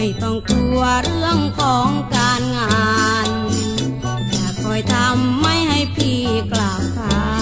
ไม่ต้องกลัวเรื่องของการงาน จะคอยทำไม่ให้พี่กล่าวคา